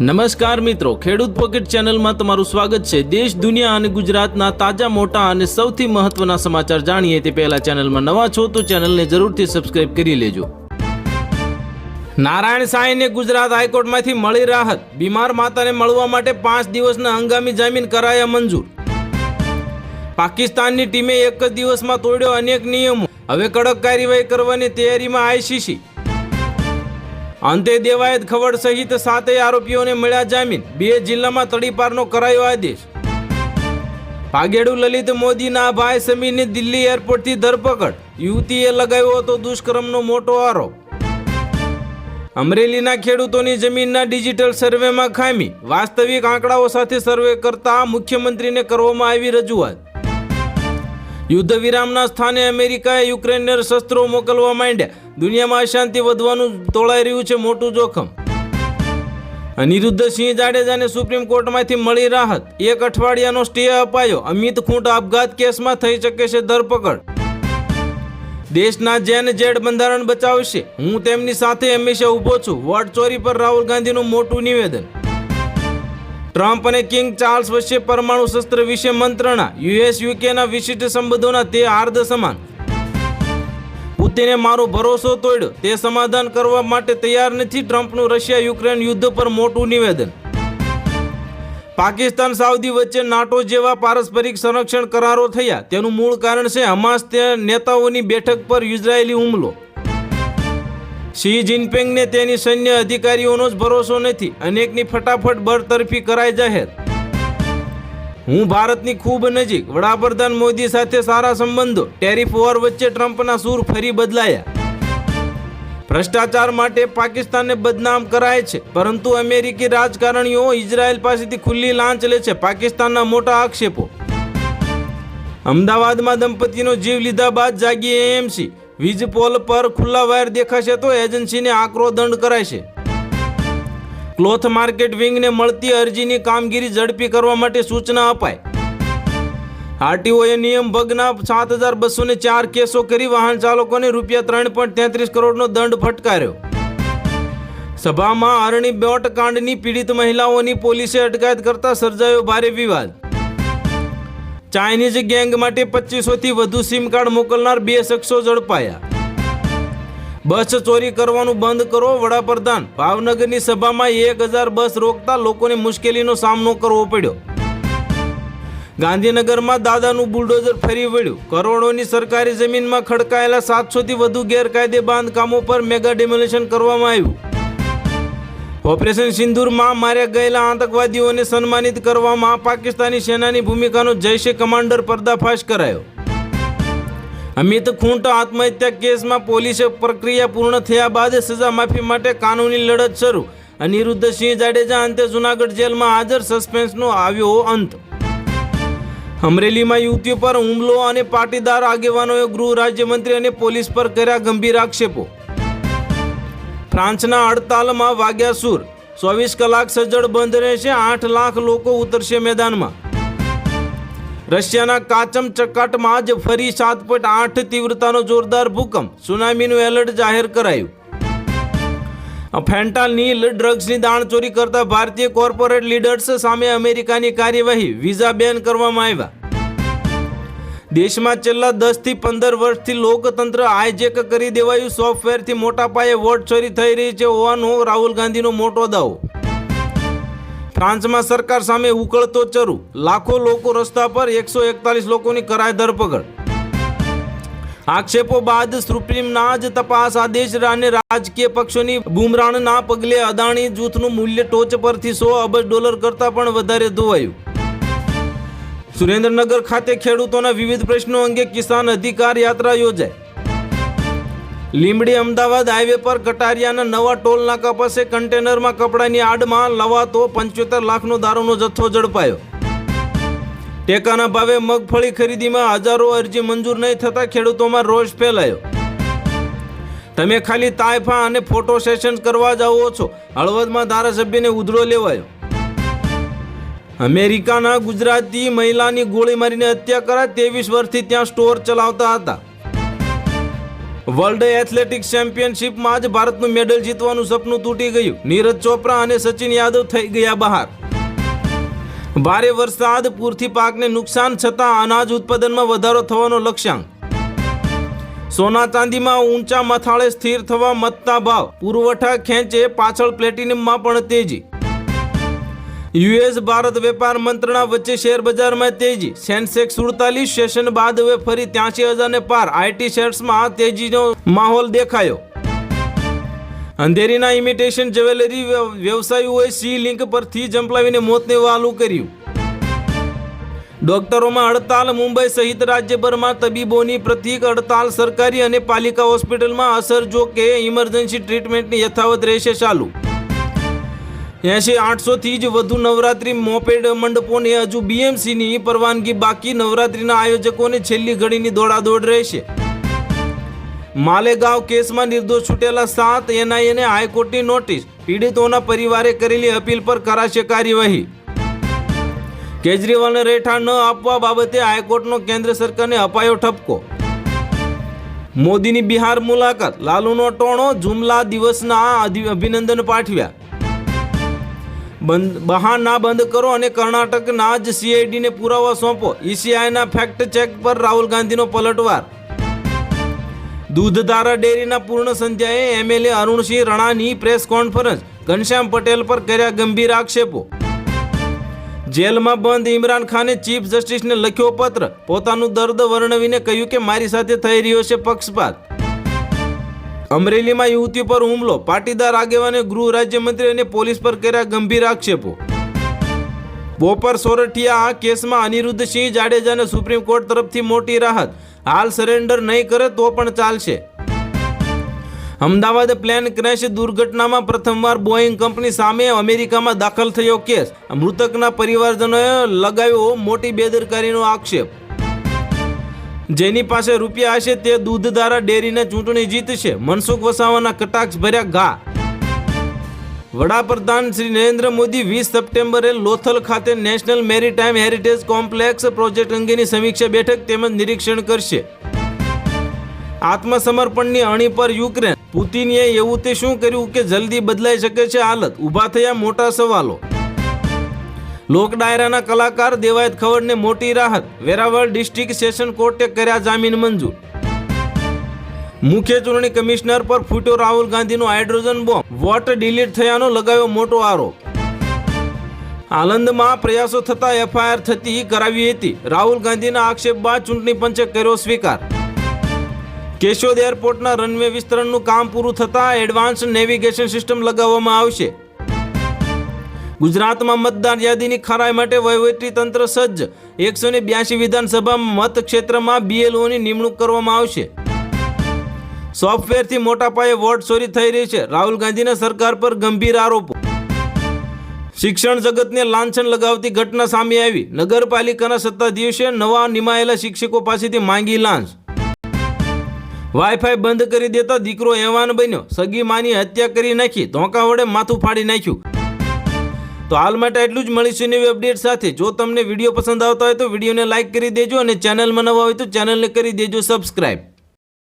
નમસ્કાર મિત્રો, ખેડૂત પોકેટ ચેનલમાં તમારું સ્વાગત છે. દેશ, દુનિયા અને ગુજરાતના તાજા, મોટા અને સૌથી મહત્વના સમાચાર જાણીએ તે પહેલા ચેનલમાં નવા છો તો ચેનલને જરૂરથી સબસ્ક્રાઇબ કરી લેજો. નારાયણ સાંઈને ગુજરાત હાઈકોર્ટમાંથી મળી રાહત. બીમાર માતાને મળવા માટે પાંચ દિવસના હંગામી જામીન કરાયા મંજૂર. પાકિસ્તાનની ટીમે એક જ દિવસમાં તોડ્યો અનેક નિયમો. હવે કડક કાર્યવાહી કરવાની તૈયારીમાં આઈસીસી અંતે દેવાયત ખવડ સહિત સાતેય આરોપીઓને મળ્યા જામીન. બે જિલ્લામાં તડીપારનો કરાયો આદેશ. પાગેડુ લલિત મોદીના ભાઈ સમીરની દિલ્હી એરપોર્ટથી ધરપકડ. યુવતીએ લગાવ્યો હતો દુષ્કર્મનો મોટો આરોપ. અમરેલીના ખેડૂતોની જમીનના ડિજિટલ સર્વેમાં ખામી. વાસ્તવિક આંકડાઓ સાથે સર્વે કરતા મુખ્યમંત્રીને કરવામાં આવી રજૂઆત. યુદ્ધ વિરામના સ્થાને અમેરિકાએ યુક્રેનને શસ્ત્રો મોકલવા માંડ્યા. દુનિયામાં અશાંતિ વધવાનું તોળાઈ રહ્યું છે મોટું જોખમ. અનિરુદ્ધ સિંહ જાડેજાને સુપ્રીમ કોર્ટમાંથી મળી રાહત. એક અઠવાડિયાનો સ્ટે અપાયો. અમિત ખૂંટ આપઘાત કેસમાં થઈ શકે છે ધરપકડ. દેશના જેન જેડ બંધારણ બચાવશે. હું તેમની સાથે હંમેશા ઊભો છું. વોટ ચોરી પર રાહુલ ગાંધીનું મોટું નિવેદન. ટ્રમ્પ અને કિંગ ચાર્લ્સ વચ્ચે પરમાણુ શસ્ત્ર વિશે મંત્રણા. યુએસ યુકેના વિશિષ્ટ સંબંધોના તે હાર્દ સમાન. પુતિને મારો ભરોસો તોડ્યો. તે સમાધાન કરવા માટે તૈયાર નથી. ટ્રમ્પનું રશિયા યુક્રેન યુદ્ધ પર મોટું નિવેદન. પાકિસ્તાન સાઉદી વચ્ચે નાટો જેવા પારસ્પરિક સંરક્ષણ કરારો થયા. તેનું મૂળ કારણ છે હમાસ નેતાઓની બેઠક પર ઇઝરાયેલી હુમલો. શી જિનપિંગને તેની સૈન્ય અધિકારીઓનો જ ભરોસો નથી. અનેકની ફટાફટ બરતરફી કરાય જાહેર. હું ભારતની ખૂબ નજીક વડાપ્રધાન મોદી સાથે સારા સંબંધો, ટેરિફ વોર વચ્ચે ટ્રમ્પના સૂર ફરી બદલાયા. ભ્રષ્ટાચાર માટે પાકિસ્તાનને બદનામ કરાય છે, પરંતુ અમેરિકી રાજકારણીઓ ઇઝરાયલ પાસેથી ખુલ્લી લાંચ લે છે પાકિસ્તાનના મોટા આક્ષેપો. અમદાવાદમાં દંપતીનો જીવ લીધા બાદ જાગી એએમસી. વીજ પોલ પર ખુલ્લા વાયર દેખાશે તો એજન્સીને આકરો દંડ કરાશે ક્લોથ માર્કેટ વિંગને મળતી અરજીની કામગીરી ઝડપી કરવા માટે સૂચના અપાય આરટીઓએ નિયમ ભગના સાત હજાર બસો ને ચાર કેસો કરી વાહન ચાલકોને રૂપિયા ત્રણ પોઈન્ટ તેત્રીસ કરોડનો દંડ ફટકાર્યો. સભામાં અરણી બોટ કાંડની પીડિત મહિલાઓની પોલીસે અટકાયત કરતા સર્જાયો ભારે વિવાદ. ચાઇનીઝ ગેંગ માટે પચીસોથી વધુ સિમ કાર્ડ મોકલનાર બે શખ્સો ઝડપાયા. બસ ચોરી કરવાનું બંધ કરો, વડાપ્રધાન. ભાવનગરની સભામાં એક હજાર બસ રોકતા લોકોને મુશ્કેલીનો સામનો કરવો પડ્યો. ગાંધીનગરમાં દાદાનું બુલડોઝર ફરી વળ્યું. કરોડોની સરકારી જમીનમાં ખડકાયેલા સાતસોથી વધુ ગેરકાયદે બાંધકામો પર મેગા ડેમોલેશન કરવામાં આવ્યું. ઓપરેશન સિંદૂરમાં માર્યા ગયેલા આતંકવાદીઓને સન્માનિત કરવામાં પાકિસ્તાની સેનાની ભૂમિકાનો જૈશે કમાન્ડર પર્દાફાશ કરાયો. અમિત ખૂંટ આત્મહત્યા કેસમાં પોલીસે પ્રક્રિયા પૂર્ણ થયા બાદ સજા માફી માટે કાનૂની લડત શરૂ. અનિરુદ્ધ સિંહ જાડેજા અંતે જુનાગઢ જેલમાં હાજર સસ્પેન્સનો આવ્યો અંત. અમરેલીમાં યુવતીઓ પર હુમલો અને પાટીદાર આગેવાનોએ ગૃહ રાજ્યમંત્રી અને પોલીસ પર કર્યા ગંભીર આક્ષેપો. ફ્રાન્સના હડતાલમાં વાગ્યા સૂર. ચોવીસ કલાક સજ્જડ બંધ રહેશે, આઠ લાખ લોકો ઉતરશે મેદાનમાં. રશિયાના કાચમ ચકાટમાં જ ફરી સાત પોઈન્ટ આઠ તીવ્રતાનો જોરદાર ભૂકંપ. સુનામીનું એલર્ટ જાહેર કરાયું. ફેન્ટાનીલ ડ્રગ્સની દાણચોરી કરતા ભારતીય કોર્પોરેટ લીડર્સ સામે અમેરિકાની કાર્યવાહી, વિઝા બેન કરવામાં આવ્યા. દેશમાં છેલ્લા દસથી પંદર વર્ષથી લોકતંત્ર હાઈજેક કરી દેવાયું સોફ્ટવેરથી મોટા પાયે વોટ ચોરી થઈ રહી છે હોવાનો રાહુલ ગાંધીનો મોટો દાવો. ફ્રાન્સમાં સરકાર સામે ઉકળતો ચરુ. લાખો લોકો રસ્તા પર એકસો એકતાલીસ લોકોની કરાય ધરપકડ. આક્ષેપો બાદ સુપ્રીમના જ તપાસ આદેશ અને રાજકીય પક્ષોની બુમરાણના પગલે અદાણી જૂથનું મૂલ્ય ટોચ પરથી સો અબજ ડોલર કરતાં પણ વધારે ધોવાયું. સુરેન્દ્રનગર ખાતે ખેડૂતોના વિવિધ પ્રશ્નો અંગે કિસાન અધિકાર યાત્રા યોજાઈ. લીંબડી અમદાવાદ હાઈવે પર કટારિયાના નવા ટોલ નાકા પાસે કન્ટેનરમાં કપડાની આડમાં લવાતો પંચોતેર લાખનો દારૂનો જથ્થો ઝડપાયો. ટેકાના ભાવે મગફળી ખરીદીમાં હજારો અરજી મંજૂર નહીં થતા ખેડૂતોમાં રોષ ફેલાયો. તમે ખાલી તાયફા અને ફોટો સેશન કરવા જાઓ છો. હળવદમાં ધારાસભ્યને ઉધડો લેવાયો. અમેરિકાના ગુજરાતી મહિલાની ગોળી મારીને હત્યા કરાય ત્રેવીસ વર્ષથી ત્યાં સ્ટોર ચલાવતા હતા. વર્લ્ડ એથ્લેટિક્સ ચેમ્પિયનશિપમાં જ ભારતનું મેડલ જીતવાનું સપનું તૂટી ગયું. નીરજ ચોપરા અને સચિન યાદવ થઈ ગયા બહાર. ભારે વરસાદ પૂરથી પાકને નુકસાન છતાં અનાજ ઉત્પાદનમાં વધારો થવાનો લક્ષ્યાંક. સોના ચાંદીમાં ઊંચા મથાળે સ્થિર થવા મતતા ભાવ. પુરવઠા ખેંચે પાછળ પ્લેટિનિયમમાં પણ તેજી. યુએસ ભારત વેપાર મંત્રણા વચ્ચે શેર બજારમાં તેજી. સેન્સેક્સ સુડતાલીસ સેશન બાદ હવે ફરી ત્યાંસી હજારને પાર. આઈટી શેર્સમાં તેજીનો માહોલ દેખાયો. અંધેરીના ઇમિટેશન જ્વેલરી વ્યવસાયીઓએ સી લિંક પરથી જંપલાવીને મોતને વાલું કર્યું. ડોક્ટરોમાં હડતાલ, મુંબઈ સહિત રાજ્યભરમાં તબીબોની પ્રતિક હડતાલ સરકારી અને પાલિકા હોસ્પિટલમાં અસર જો કે ઇમરજન્સી ટ્રીટમેન્ટની યથાવત રહેશે ચાલુ. એસી આઠસોથી જ વધુ નવરાત્રી મોપેડ મંડપોને હજુ બીએમસીની પરવાનગી બાકી નવરાત્રીના આયોજકોને છેલ્લી ઘડીની દોડાદોડ રહેશે. માલેગાંવ કેસમાં નિર્દોષ છૂટેલા સાત એનઆઈએને હાઈકોર્ટની નોટિસ. પીડિતોના પરિવારે કરેલી અપીલ પર કરાશે કાર્યવાહી. કેજરીવાલને રહેઠાણ ન આપવા બાબતે હાઈકોર્ટનો કેન્દ્ર સરકારને અપાયો ઠપકો. મોદીની બિહાર મુલાકાત. લાલુનો ટોણો, જુમલા દિવસના અભિનંદન પાઠવ્યા. બંધ બહાના બંધ કરો અને કર્ણાટકના જ સીઆઈડીને પુરાવા સોંપો. ઈસીઆઈના ફેક્ટ ચેક પર રાહુલ ગાંધીનો પલટવાર. દૂધધારા ડેરીના પૂર્ણ સંધ્યાએ એમએલએ અરુણસિંહ રણાની પ્રેસ કોન્ફરન્સ ઘનશ્યામ પટેલ પર કર્યા ગંભીર આક્ષેપો. જેલમાં બંધ ઇમરાન ખાને ચીફ જસ્ટિસને લખ્યો પત્ર. પોતાનું દર્દ વર્ણવીને કહ્યું કે મારી સાથે થઈ રહ્યો છે પક્ષપાત. અમરેલીમાં યુવતી પર હુમલો. પાટીદાર આગેવાને ગૃહ રાજ્યમંત્રી અને પોલીસ પર કર્યા ગંભીર આક્ષેપો. બોપર સોરઠિયા આ કેસમાં અનિરુદ્ધ સિંહ જાડેજાને સુપ્રીમ કોર્ટ તરફથી મોટી રાહત. હાલ સરેન્ડર નહીં કરે તો પણ ચાલશે. અમદાવાદ પ્લેન ક્રેશ દુર્ઘટનામાં પ્રથમવાર બોઈંગ કંપની સામે અમેરિકામાં દાખલ થયો કેસ. મૃતકના પરિવારજનોએ લગાવ્યો મોટી બેદરકારીનો આક્ષેપ. જેની પાસે રૂપિયા હશે તે દૂધધારા ડેરીને ચૂંટણી જીતશે. મનસુખ વસાવાના કટાક્ષ ભર્યા ઘા. વડાપ્રધાન શ્રી નરેન્દ્ર મોદી વીસ સપ્ટેમ્બરે લોથલ ખાતે national maritime heritage complex project અંગેની સમીક્ષા બેઠક તેમજ નિરીક્ષણ કરશે. આત્મસમર્પણની અણી પર યુક્રેન. પુતિનએ એવું તે શું કર્યું કે જલ્દી બદલાઈ શકે છે હાલત? ઊભા થયા મોટા સવાલો. લોક ડાયરાના કલાકાર દેવાયત ખવડને મોટી રાહત, વેરાવળ ડિસ્ટ્રિક્ટ સેશન કોર્ટે કર્યા જામીન મંજૂર. મુખ્ય ચૂંટણી કમિશનર પર ફૂટ્યો રાહુલ ગાંધીનો હાઇડ્રોજન બોમ્બ, વોટ ડિલીટ થયાનો લગાવ્યો મોટો આરોપ. આનંદમાં પ્રયાસો થતા એફઆઈઆર થતી કરાવી હતી. રાહુલ ગાંધીના આક્ષેપ બાદ ચૂંટણી પંચે કર્યો સ્વીકાર. કેશોદ એરપોર્ટના રનવે વિસ્તરણનું કામ પૂરું થતાં એડવાન્સ નેવિગેશન સિસ્ટમ લગાવવામાં આવશે. ગુજરાતમાં મતદાર યાદીની ખરાઈ માટે વહીવટી તંત્ર સજ્જ. એકસો ને બ્યાસી વિધાનસભા મતક્ષેત્રમાં બીએલઓની નિમણૂક કરવામાં આવશે. સોફ્ટવેરથી મોટા પાયે વોટ ચોરી થઈ રહી છે. રાહુલ ગાંધીના સરકાર પર ગંભીર આરોપો. શિક્ષણ જગતને લાંછન લગાવતી ઘટના સામે આવી. નગરપાલિકાના સત્તાધીશે નવા નિમાયેલા શિક્ષકો પાસેથી માંગી લાંચ. વાઈફાઈ બંધ કરી દેતા દીકરો એવાન બન્યો. સગી માની હત્યા કરી નાખી. ધોકા વડે માથું ફાડી નાખ્યું. તો હાલ માટે એટલું જ. મળીશું નવી અપડેટ સાથે. જો તમને વીડિયો પસંદ આવતા હોય તો વિડીયોને લાઇક કરી દેજો અને ચેનલમાં નવા હોય તો ચેનલને કરી દેજો સબસ્ક્રાઈબ